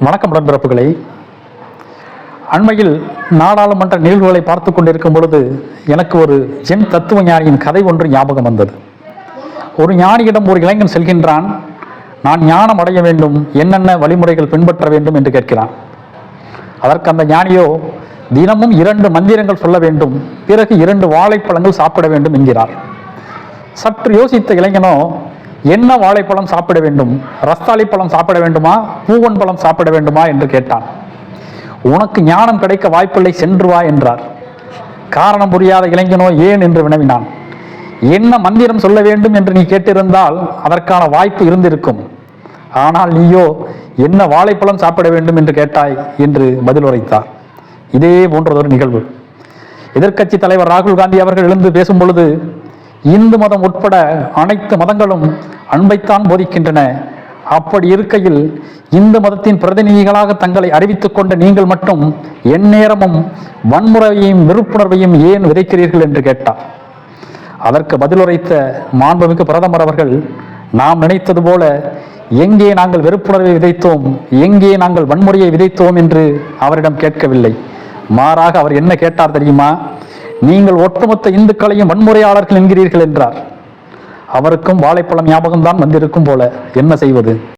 வணக்கம் உடன்பிறப்புகளை. அண்மையில் நாடாளுமன்ற நிகழ்வுகளை பார்த்து கொண்டிருக்கும் பொழுது எனக்கு ஒரு ஜென் தத்துவ ஞானியின் கதை ஒன்று ஞாபகம் வந்தது. ஒரு ஞானியிடம் ஒரு இளைஞன் செல்கின்றான் நான் ஞானம் அடைய வேண்டும் என்னென்ன வழிமுறைகள் பின்பற்ற வேண்டும்? என்று கேட்கிறான். அதற்கு அந்த ஞானியோ தினமும் இரண்டு மந்திரங்கள் சொல்ல வேண்டும் பிறகு இரண்டு வாழைப்பழங்கள் சாப்பிட வேண்டும் என்கிறார். சற்று யோசித்த இளைஞனோ என்ன வாழைப்பழம் சாப்பிட வேண்டும்? ரஸ்தாளி பழம் சாப்பிட வேண்டுமா? பூவன் பழம் சாப்பிட வேண்டுமா? என்று கேட்டான். உனக்கு ஞானம் கிடைக்க வாய்ப்பில்லை சென்று வா என்றார். காரணம் புரியாத இளைஞனோ ஏன் என்று வினவினான். என்ன மந்திரம் சொல்ல வேண்டும் என்று நீ கேட்டிருந்தால் அதற்கான வாய்ப்பு இருந்திருக்கும். ஆனால் நீயோ என்ன வாழைப்பழம் சாப்பிட வேண்டும் என்று கேட்டாய் என்று பதில் உரைத்தார். இதே போன்றதொரு நிகழ்வு. எதிர்க்கட்சி தலைவர் ராகுல் காந்தி அவர்கள் எழுந்து பேசும் பொழுது இந்து மதம் உட்பட அனைத்து மதங்களும் அன்பைத்தான் போதிக்கின்றன. அப்படி இருக்கையில் இந்து மதத்தின் பிரதிநிதிகளாக தங்களை அறிவித்துக் கொண்ட நீங்கள் மட்டும் எந்நேரமும் வன்முறையையும் வெறுப்புணர்வையும் ஏன் விதைக்கிறீர்கள் என்று கேட்டார். அதற்கு பதிலுரைத்த மாண்புமிகு பிரதமர் அவர்கள் நாம் நினைத்தது போல எங்கே நாங்கள் வெறுப்புணர்வை விதைத்தோம் எங்கே நாங்கள் வன்முறையை விதைத்தோம் என்று அவரிடம் கேட்கவில்லை. மாறாக அவர் என்ன கேட்டார் தெரியுமா? நீங்கள் ஒட்டுமொத்த இந்துக்களையும் வன்முறையாளர்கள் என்கிறீர்கள் என்றார். அவருக்கும் வாழைப்பழம் ஞாபகம் தான் வந்திருக்கும் போல. என்ன செய்வது?